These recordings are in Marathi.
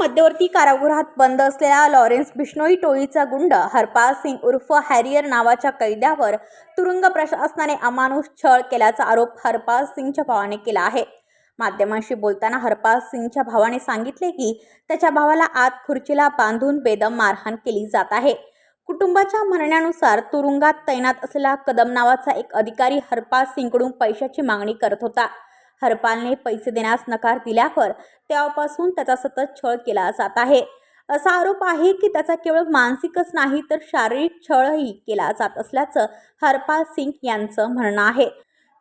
मध्यवर्ती कारागृहात बंद असलेला लॉरेन्स बिश्नोई टोळीचा गुंड हरपाल सिंग उर्फ हॅरियर नावाच्या कैद्यावर तुरुंग प्रशासनाने अमानुष छळ केल्याचा आरोप हरपाल सिंगच्या भावाने केला आहे. माध्यमांशी बोलताना हरपाल सिंगच्या भावाने सांगितले की त्याच्या भावाला आत खुर्चीला बांधून बेदम मारहाण केली जात आहे. कुटुंबाच्या म्हणण्यानुसार तुरुंगात तैनात असलेला कदम नावाचा एक अधिकारी हरपाल सिंगकडून पैशाची मागणी करत होता. हरपालने पैसे देण्यास नकार दिल्यावर तेव्हापासून त्याचा सतत छळ केला जात आहे. असा आरोप आहे की त्याचा केवळ मानसिकच नाही तर शारीरिक छळही केला जात असल्याचं हरपाल सिंग यांचं म्हणणं आहे.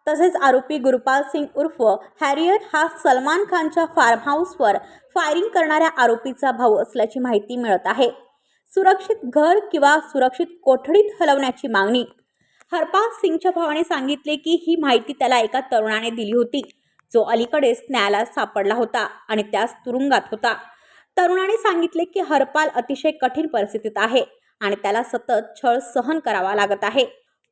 तसेच आरोपी गुरुपाल सिंग उर्फ हॅरियर हा सलमान खानच्या फार्म हाऊसवर फायरिंग करणाऱ्या आरोपीचा भाऊ असल्याची माहिती मिळत आहे. सुरक्षित घर किंवा सुरक्षित कोठडीत हलवण्याची मागणी. हरपाल सिंगच्या भावाने सांगितले की ही माहिती त्याला एका तरुणाने दिली होती. जो अलीकडेच न्यायालयात सापडला होता आणि त्यास तुरुंगात होता. तरुणाने सांगितले की हरपाल अतिशय कठीण परिस्थितीत आहे आणि त्याला सतत छळ सहन करावा लागत आहे.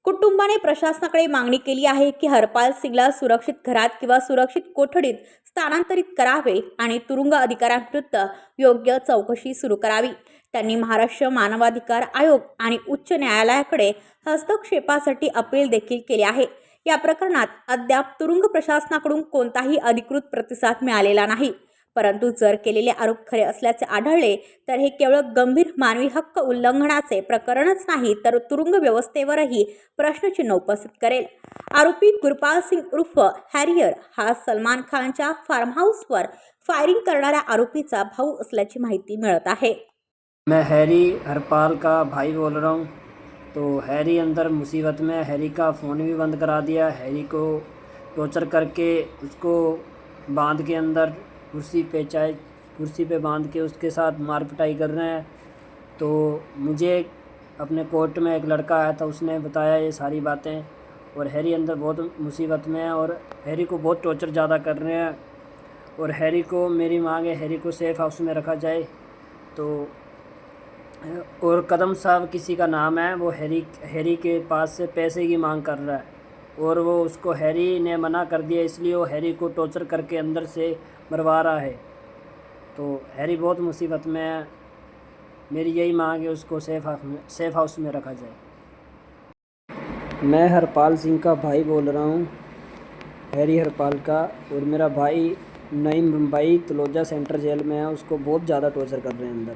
कुटुंबाने प्रशासनाकडे मागणी केली आहे की हरपाल सिंगला सुरक्षित घरात किंवा सुरक्षित कोठडीत स्थानांतरित करावे आणि तुरुंग अधिकाऱ्यांविरुद्ध योग्य चौकशी सुरू करावी. त्यांनी महाराष्ट्र मानवाधिकार आयोग आणि उच्च न्यायालयाकडे हस्तक्षेपासाठी अपील देखील केले आहे. या प्रकरणात अद्याप तुरुंग प्रशासनाकडून कोणताही अधिकृत प्रतिसाद मिळालेला नाही. परंतु जर केलेले आरोप खरे असल्याचे आढळले तर हे केवळ गंभीर मानवी हक्क उल्लंघनाचे प्रकरणच नाही तर तुरुंग व्यवस्थेवरही प्रश्नचिन्ह उपस्थित करेल. आरोपी गुरपाल सिंग उर्फ हॅरियर हा सलमान खानच्या फार्म हाऊसवर फायरिंग करणाऱ्या आरोपीचा भाऊ असल्याची माहिती मिळत आहे. मैं हैरी हरपाल का भाई बोल रहा हूँ। तो हैरी अंदर मुसीबत में, हैरी का फ़ोन भी बंद करा दिया। हैरी को टॉर्चर करके उसको बाँध के अंदर कुर्सी पे चाय, कुर्सी पे बाँध के उसके साथ मार पिटाई कर रहे हैं। तो मुझे अपने कोर्ट में एक लड़का आया था, उसने बताया ये सारी बातें और हैरी अंदर बहुत मुसीबत में है और हैरी को बहुत टॉर्चर ज़्यादा कर रहे हैं। और हैरी को मेरी मांग है हैरी को सेफ़ हाउस में रखा जाए। तो और कदम साहब किसी का नाम है, वो हैरी हैरी के पास से पैसे की मांग कर रहा है और वो उसको हैरी ने मना कर दिया, इसलिए वो हैरी को टॉर्चर करके अंदर से मरवा रहा है। तो हैरी बहुत मुसीबत में है, मेरी यही मांग है उसको सेफ़ हाउस में, सेफ़ हाउस में रखा जाए। मैं हरपाल सिंह का भाई बोल रहा हूँ, हैरी हरपाल का, और मेरा भाई नई मुंबई तलोजा सेंट्रल जेल में है, उसको बहुत ज़्यादा टॉर्चर कर रहे हैं अंदर।